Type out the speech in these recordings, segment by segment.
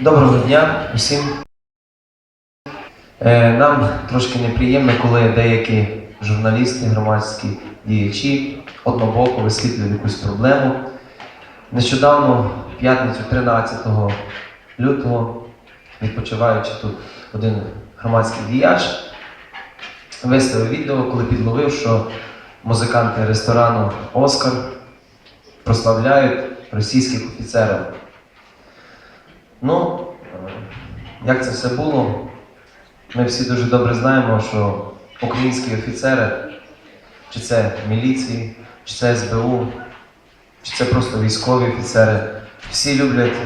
Доброго дня усім. Е, Нам трошки неприємно, коли деякі журналісти, громадські діячі однобоко висвітлюють якусь проблему. Нещодавно, в п'ятницю 13 лютого, відпочиваючи тут один громадський діяч, виставив відео, коли підловив, що музиканти ресторану Оскар прославляють російських офіцерів. Ну, як це все було, ми всі дуже добре знаємо, що українські офіцери, чи це міліції, чи це СБУ, чи це просто військові офіцери, всі люблять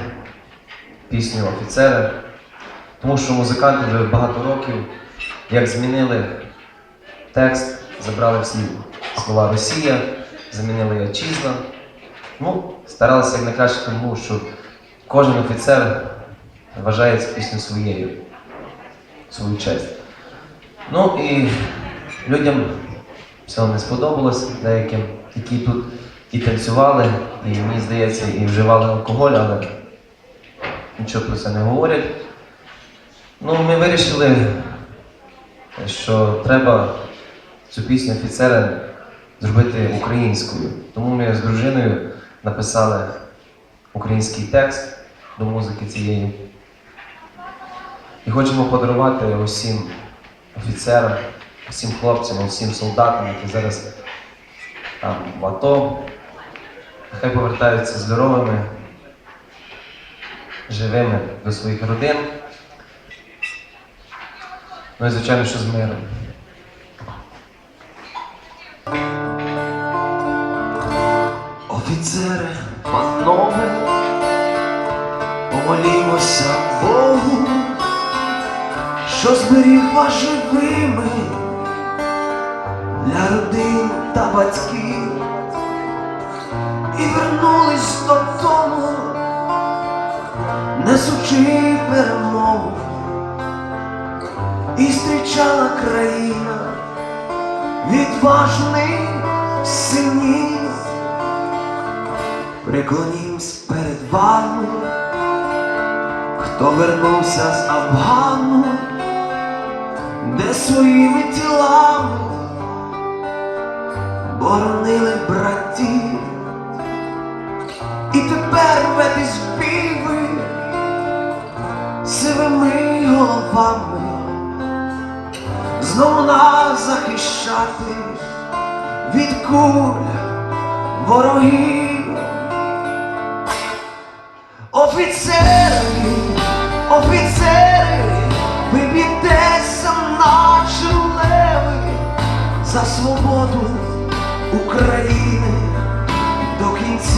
пісню офіцери, тому що музиканти вже багато років, як змінили текст, забрали всі слова Росія, замінили Отчизна. Ну, старалися як найкраще тому, що кожен офіцер вважає цю пісню своєю, свою честь. Ну і людям цього не сподобалось, деяким, які тут і танцювали, і мені здається, і вживали алкоголь, але нічого про це не говорять. Ну, ми вирішили, що треба цю пісню офіцера зробити українською. Тому ми з дружиною написали український текст до музики цієї. І хочемо подарувати усім офіцерам, усім хлопцям, усім солдатам, які зараз там в АТО. Нехай повертаються здоровими, живими до своїх родин. Ну і звичайно, що з миром. Офіцери, панове, помолімося Богу, що зберіг вас живими для родин та батьків і вернулись додому, несучи перемогу, і зустрічала країна відважних синів. Преклонімсь перед вами, хто вернувся з Афгану, де своїми тілами боронили братів, і тепер ведись співи сивими головами, знову нас захищати від куль ворогів. Офіцери,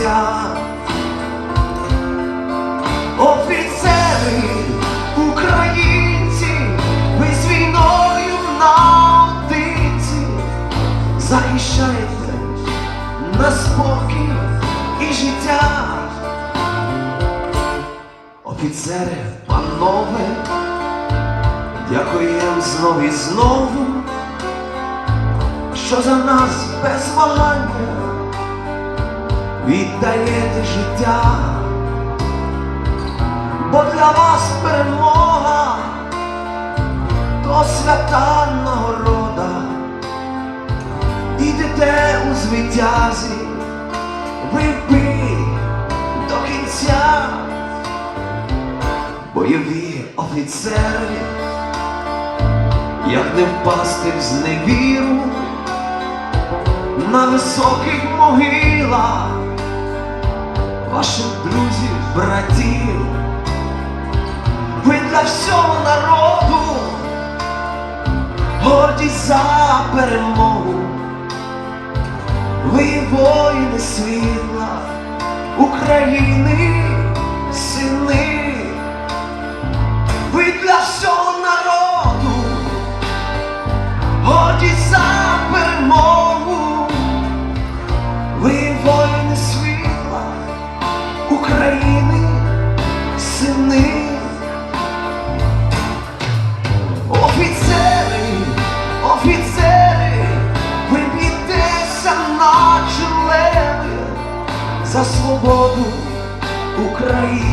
кінця. Офіцери, українці, ви з війною наодинці захищаєте на спокій і життя. Офіцери, панове, дякуєм знов і знову, що за нас без вагання віддаєте життя, бо для вас перемога то свята нагорода, ідете у звитязі, ви до кінця. Бойові офіцери, як не впасти в зневіру на високих могилах ваших друзів, братів, ви для всього народу гордість за перемогу, ви воїни світла України, сини. Ви для всього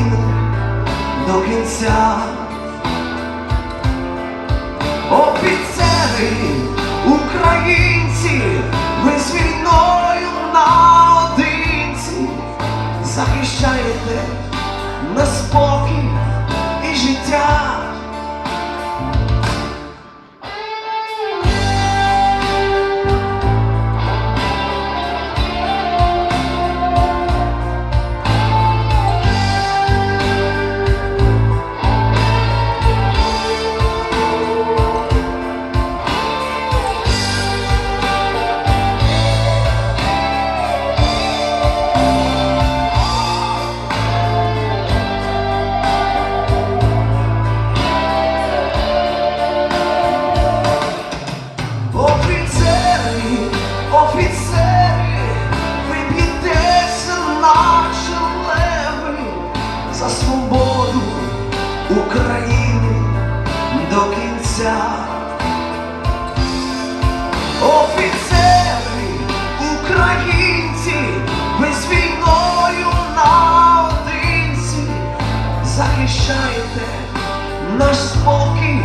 України до кінця. Офіцери, українці, ви з війною наодинці захищаєте на спокій і життя. Офіцери, офіцери, ви б'єтеся наші леви за свободу України до кінця. Офіцери, українці, ви війною наодинці захищаєте наш спокій